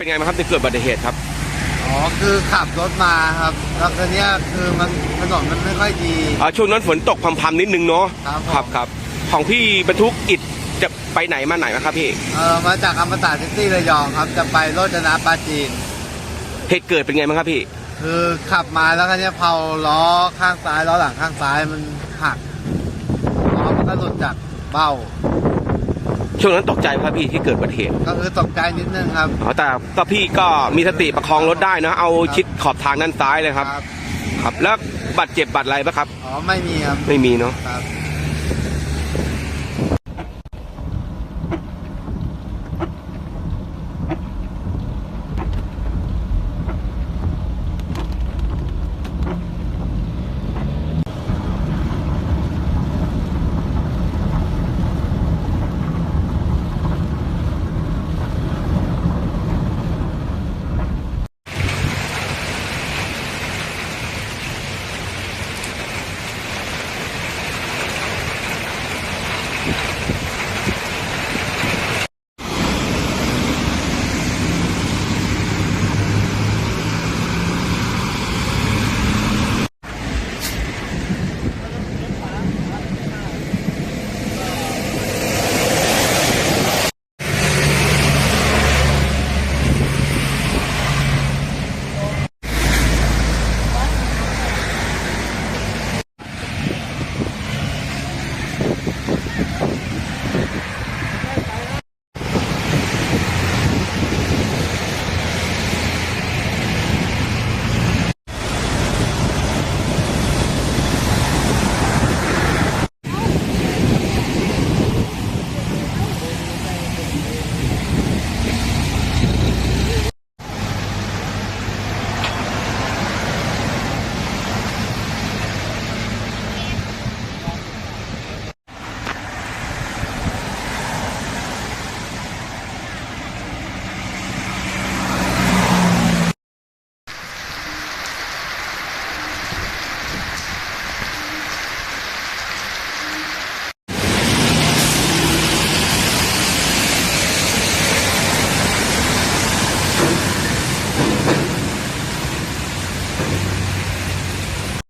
เป็นไงบ้างครับในเกิดอุบัติเหตุครับ อ๋อคือขับรถมาครับแล้วทีเนี้ยคือมันถนนมันไม่ค่อยดีอ่าช่วงนั้นฝนตกพรำๆนิดนึงเนาะครับผมครับครับของพี่บรรทุกอิฐจะไปไหนมาไหนนะครับพี่เออมาจากอมตะซิตี้ระยองครับจะไปโรจนะปราจีน เหตุเกิดเป็นไงบ้างครับพี่ คือขับมาแล้วก็เนี้ยเผาล้อข้างซ้ายล้อหลังข้างซ้ายมันหักล้อมันก็หลุดจากเบ้า ช่วงนั้นตกใจไหมครับพี่ที่เกิดอุบัติเหตุก็คือตกใจนิดนึงครับอ๋อแต่ก็พี่ก็มีสติประคองรถได้นะเอาชิดขอบทางด้านซ้ายเลยครับ ครับ แล้วบาดเจ็บบาดอะไรปะครับ อ๋อ ไม่มีครับ ไม่มีเนาะครับ